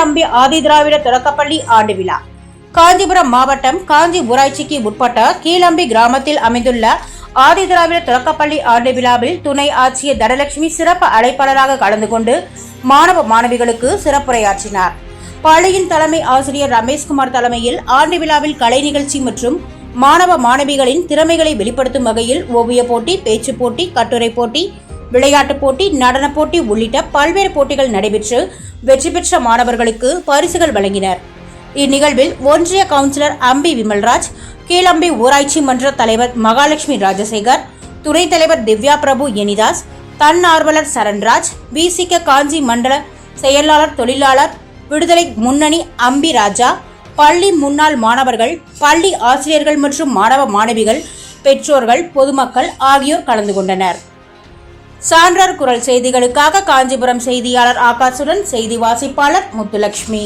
கீழம்பி ஆதிதிராவிட தொடக்கப்பள்ளி ஆண்டு விழா. காஞ்சிபுரம் மாவட்டம் காஞ்சி ஊராட்சிக்கு உட்பட்ட கீழம்பி கிராமத்தில் அமைந்துள்ள ஆதிதிராவிட தொடக்கப்பள்ளி ஆண்டு விழாவில் துணை ஆட்சியர் தனலட்சுமி சிறப்பு அழைப்பாளராக கலந்து கொண்டு மாணவ மாணவிகளுக்கு சிறப்புரையாற்றினார். பள்ளியின் தலைமை ஆசிரியர் ரமேஷ்குமார் தலைமையில் ஆண்டு விழாவில் கலை நிகழ்ச்சி மற்றும் மாணவ மாணவிகளின் திறமைகளை வெளிப்படுத்தும் வகையில் ஓவியப் போட்டி பேச்சுப் போட்டி கட்டுரை போட்டி விளையாட்டுப் போட்டி நடனப் போட்டி உள்ளிட்ட பல்வேறு போட்டிகள் நடைபெற்று வெற்றி பெற்ற மாணவர்களுக்கு பரிசுகள் வழங்கினர். இந்நிகழ்வில் ஒன்றிய கவுன்சிலர் அம்பி விமல்ராஜ் கீழம்பி ஊராட்சி மன்ற தலைவர் மகாலட்சுமி ராஜசேகர் துணைத் தலைவர் திவ்யா பிரபு எனிதாஸ் தன்னார்வலர் சரண்ராஜ் விசிக காஞ்சி மண்டல செயலாளர் தொழிலாளர் விடுதலை முன்னணி அம்பி ராஜா பள்ளி முன்னாள் மாணவர்கள் பள்ளி ஆசிரியர்கள் மற்றும் மாணவ மாணவிகள் பெற்றோர்கள் பொதுமக்கள் ஆகியோர் கலந்து கொண்டனர். சான்றார் குரல் செய்திகளுக்காக காஞ்சிபுரம் செய்தியாளர் ஆகாசுடன் செய்தி வாசிப்பாளர் முத்துலட்சுமி.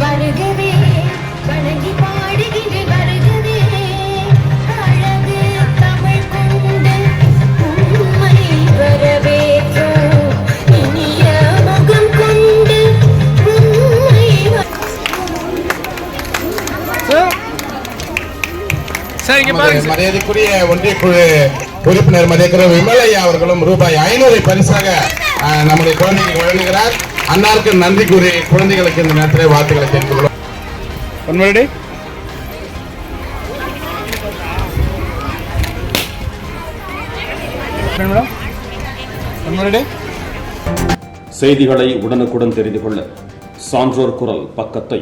வருகவே. மரியாதைக்குரிய ஒன்றிய குழு உறுப்பினர் மதிக்கிற விமலையா அவர்களும் ரூபாய் ஐநூறு பரிசாக நம்முடைய குழந்தைக்கு வழங்குகிறார். அன்னாருக்கு நன்றி கூறி குழந்தைகளுக்கு இந்த நேரத்தில் வாழ்த்துக்களை ஒன் மினிட் செய்திகளை உடனுக்குடன் தெரிந்து கொள்ள சான்றோர் குரல் பக்கத்தை